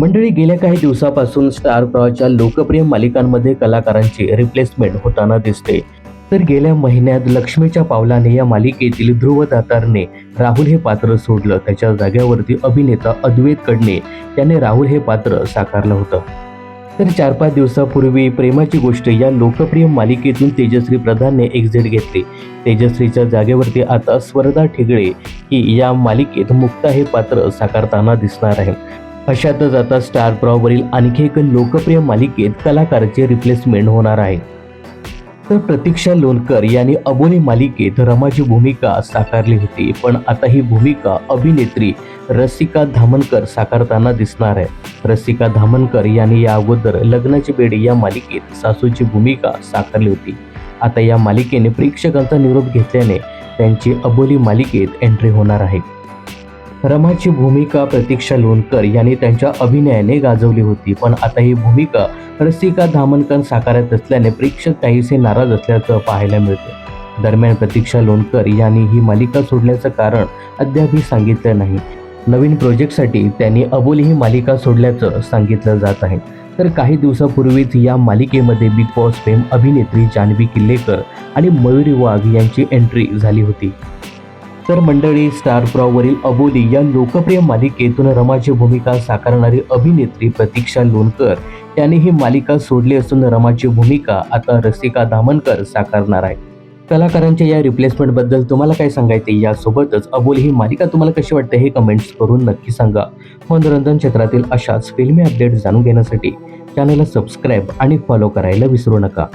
मंडळी गेल्या काही दिवसापासून स्टार प्रवाहच्या लोकप्रिय मालिकांमध्ये कलाकारांची रिप्लेसमेंट होताना दिसते. तर गेल्या महिन्यात लक्ष्मीच्या पावलाने या मालिकेतील ध्रुव दातारने राहुल हे पात्र सोडलं. त्याच्या जाग्यावरती अभिनेता अद्वैत कडणे याने राहुल हे पात्र साकारलं होतं. तर चार पाच दिवसापूर्वी प्रेमाची गोष्ट या लोकप्रिय मालिकेतून तेजश्री प्रधानने एक्झिट घेतली. तेजश्रीच्या जागेवरती आता स्वर्धा ठिगळे ही या मालिकेत मुक्ता हे पात्र साकारताना दिसणार आहे. अशातच आता स्टार प्रॉवरील आणखी एक लोकप्रिय मालिकेत कलाकाराची रिप्लेसमेंट होणार आहे. तर प्रतीक्षा लोणकर यांनी अबोली मालिकेत रमाची भूमिका साकारली होती पण आता ही भूमिका अभिनेत्री रसिका धामनकर साकारताना दिसणार आहे. रसिका धामनकर यांनी या अगोदर लग्नाची बेडी या मालिकेत सासूची भूमिका साकारली होती. आता या मालिकेने प्रेक्षकांचा निरोप घेतल्याने त्यांची अबोली मालिकेत एंट्री होणार आहे. रमाची भूमिका प्रतीक्षा लोणकर यांनी त्यांच्या अभिनयाने गाजवली होती. पण आता ही भूमिका रसिका धामनकर साकारत असल्याने प्रेक्षक काहीसे नाराज असल्याचं पाहायला मिळते दरम्यान प्रतीक्षा लोणकर यांनी ही मालिका सोडल्याचं कारण अद्यापही सांगितलं नाही. नवीन प्रोजेक्टसाठी त्यांनी अबोली ही मालिका सोडल्याचं सांगितलं जात आहे. तर काही दिवसापूर्वीच या मालिकेमध्ये बिग बॉस फेम अभिनेत्री जान्हवी किल्लेकर आणि मयुरी वाघ यांची एंट्री झाली होती. तर मंडळी स्टार प्रॉवरील अबोली या लोकप्रिय मालिकेतून रमाची भूमिका साकारणारी अभिनेत्री प्रतीक्षा लोणकर यांनी ही मालिका सोडली असून रमाची भूमिका आता रसिका दामनकर साकारणार आहे. कलाकारांच्या या रिप्लेसमेंटबद्दल तुम्हाला काय सांगायचे यासोबतच अबोली ही मालिका तुम्हाला कशी वाटते हे कमेंट्स करून नक्की सांगा. मनोरंजन क्षेत्रातील अशाच फिल्मी अपडेट जाणून घेण्यासाठी चॅनलला सबस्क्राईब आणि फॉलो करायला विसरू नका.